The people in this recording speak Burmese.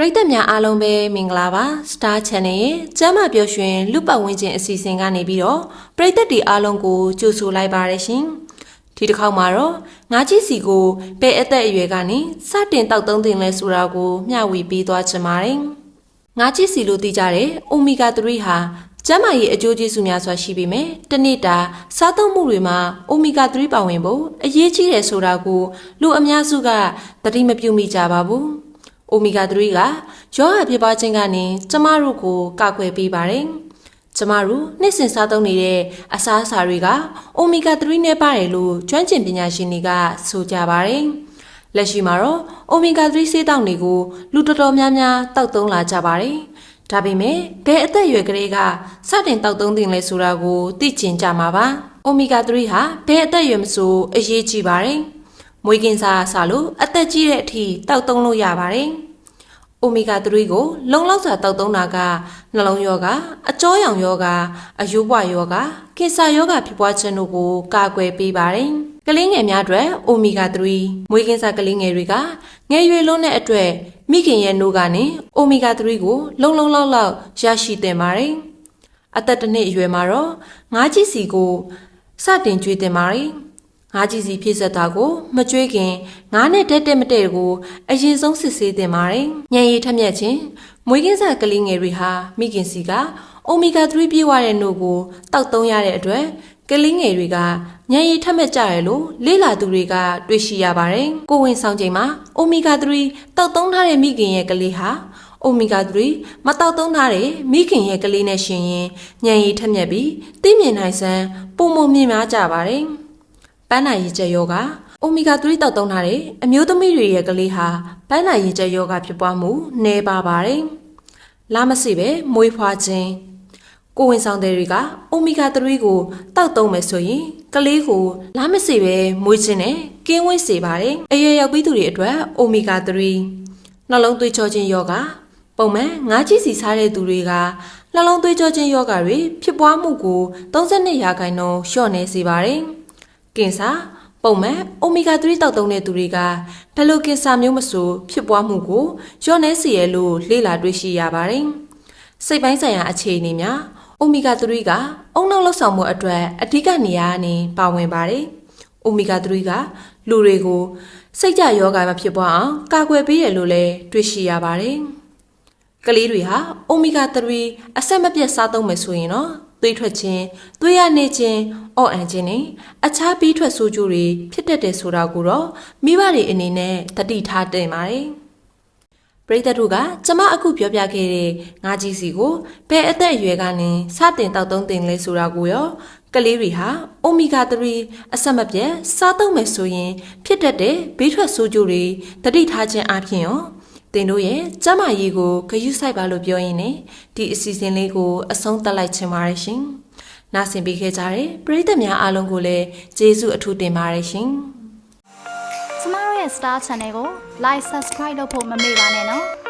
ပရိသတ်များအားလုံးပဲမင်္ဂလာပါ Star Channel ရဲ့ကျမ်းမာပျော်ရွှင်လူပတ်ဝန်းကျင်အစီအစဉ်ကနေပြီးတော့ပရိသတ်တွေအားလုံးကိုကြိုဆိုလိုက်ပါရရှင်ဒီတစ်ခေါက်မှာတော့ငါးကြီးစီကိုပဲအသက်အရွယ်ကနေစတင်တောက်သုံးတင်လဲဆိုတာကိုမျှဝေပေးသွားချင်ပါတယ်ငါးကြီးစီလို့သိကြတဲ့အိုမီဂါ3ဟာကျန်းမာရေးအကျိုးကျေးဇူးများစွာရှိပေမဲ့တစ်နေ့တာစားသုံးမှုတွေမှာအိုမီဂါ3ပါဝင်ဖို့အရေးကြီးတယ်ဆိုတာကိုလူအများစုကသတိမပြုမိကြပါဘူး။ အိုမီဂါ3ကရောဂါဖြစ်ပွားခြင်းကနေကျမတို့ကိုကာကွယ်ပေးပါတယ်။ကျမတို့နေ့စဉ်စားသုံးနေတဲ့အစားအစာတွေကအိုမီဂါ3နဲ့ပါတယ်လို့ကျွမ်းကျင်ပညာရှင်တွေကဆိုကြပါတယ်။လက်ရှိမှာတော့အိုမီဂါ3ဆေးတောင်တွေကိုလူတော်တော်များများတောက်သုံးလာကြပါတယ်။ဒါပေမဲ့ဘယ်အသက်အရွယ်ကလေးကစတင်တောက်သုံးတင်လဲဆိုတာကိုသိကျင်ကြမှာပါ။အိုမီဂါ3ဟာဘယ်အသက်အရွယ်မဆိုအရေးကြီးပါတယ်။ မွေးကင်းစားအစားလို့အသက်ကြီးတဲ့အထိတောက်သုံးလို့ရပါတယ်။အိုမီဂါ3ကိုလုံလောက်စွာတောက်သုံးတာကနှလုံးယောဂအကြောရောင်ယောဂအယိုးဘွားယောဂကင်ဆာယောဂဖြစ်ပွားခြင်းတို့ကိုကာကွယ်ပေးပါတယ်။ကလေးငယ်များအတွက်အိုမီဂါ3မွေးကင်းစားကလေးငယ်တွေကငယ်ရွယ်လုံးတဲ့အတွက်မိခင်ရဲ့နိုးကနေအိုမီဂါ3ကိုလုံလုံလောက်လောက်ရရှိသင့်ပါတယ်။အသက်တစ်နှစ်အရွယ်မှာတော့ငါးကြီးစီကိုစတင်ကျွေးသင့်ပါတယ်။ ငါးကြီးစီဖြည့်ဆက်တာကိုမကြွေးခင်ငါးနဲ့တက်တက်မတက်ကိုအရင်ဆုံးစစ်ဆေးတင်ပါတယ်။ညံရည်ထက်မြက်ခြင်းမွေးကင်းစားကလေးငယ်တွေဟာမိခင်စီကအိုမီဂါ3ပြည့်ဝတဲ့နို့ကိုတောက်သုံးရတဲ့အတွက်ကလေးငယ်တွေကညံရည်ထက်မြက်ကြတယ်လို့လေ့လာသူတွေကတွေ့ရှိရပါတယ်။ကိုဝင်ဆောင်ချိန်မှာအိုမီဂါ3တောက်သုံးထားတဲ့မိခင်ရဲ့ကလေးဟာအိုမီဂါ3မတောက်သုံးထားတဲ့မိခင်ရဲ့ကလေးနဲ့ရှင်ရင်ညံရည်ထက်မြက်ပြီးသိမြင်နိုင်စမ်းပုံမမြင်များကြပါတယ်။ ပန်းနာရည်ကျက်ယောဂအိုမီဂါ3တောက်သုံးထားတဲ့အမျိုးသမီးတွေရဲ့ကလေးဟာပန်းနာရည်ကျက်ယောဂဖြစ်ပွားမှုနည်းပါပါတယ်။လာမစိပဲမွေးဖွားခြင်းကိုဝင်ဆောင်တဲ့တွေကအိုမီဂါ3ကိုတောက်သုံးမယ်ဆိုရင်ကလေးကိုလာမစိပဲမွေးခြင်းနဲ့ကင်းဝေးစေပါတယ်။အရွယ်ရောက်ပြီးသူတွေအတွက်အိုမီဂါ3နှလုံးသွေးချောခြင်းယောဂပုံမှန်ငါးကြီးစီစားတဲ့သူတွေကနှလုံးသွေးကြောခြင်းယောဂတွေဖြစ်ပွားမှုကို32ရာခိုင်နှုန်းလျှော့နေစေပါတယ်။ ကင်ဆာပုံမှန်အိုမီဂါ3တောက်သုံးတဲ့သူတွေကဘယ်လိုကင်ဆာမျိုးမဆိုဖြစ်ပွားမှုကိုလျှော့နေစေရလို့လေ့လာတွေ့ရှိရပါတယ်။စိတ်ပိုင်းဆိုင်ရာအခြေအနေများအိုမီဂါ3ကအုံနောက်လောက်ဆောင်မှုအတွက်အဓိကနေရာကနေပါဝင်ပါတယ်။အိုမီဂါ3ကလူတွေကိုစိတ်ကြယောဂါမဖြစ်ပွားအောင်ကာကွယ်ပေးရလို့လည်းတွေ့ရှိရပါတယ်။ကလေးတွေဟာအိုမီဂါ3အဆက်မပြတ်စားသုံးမယ်ဆိုရင်တော့ သွေးထွက်ခြင်းသွေးရနေခြင်းအော့အန်ခြင်းနဲ့အခြားပြီးထွက်ဆိုးကျိုးတွေဖြစ်တတ်တယ်ဆိုတာကိုတော့မိဘတွေအနေနဲ့သတိထားတင်ပါတယ်ပရိသတ်တို့ကကျမအခုပြောပြခဲ့တဲ့ငါးကြီးစီကိုဘယ်အသက်အရွယ်ကနေစတင်တောက်သုံးတင်လဲဆိုတာကိုရောကလေးတွေဟာအိုမီဂါ3အဆက်မပြတ်စားသုံးမယ်ဆိုရင် ဖြစ်တတ်တဲ့ဘေးထွက်ဆိုးကျိုးတွေသတိထားခြင်းအပြင်ရော တင်တို့ရဲ့ကျမကြီးကိုဂယုစိုက်ပါလို့ပြောရင်းနဲ့ဒီအစီအစဉ်လေးကိုအဆုံးသတ်လိုက်ချင်ပါတယ်ရှင်။နားဆင်ပေးခဲ့ကြတဲ့ပရိသတ်များအားလုံးကိုလည်းကျေးဇူးအထူးတင်ပါတယ်ရှင်။ကျမတို့ရဲ့ Star Channel ကို Like Subscribe လုပ်ဖို့မမေ့ပါနဲ့နော်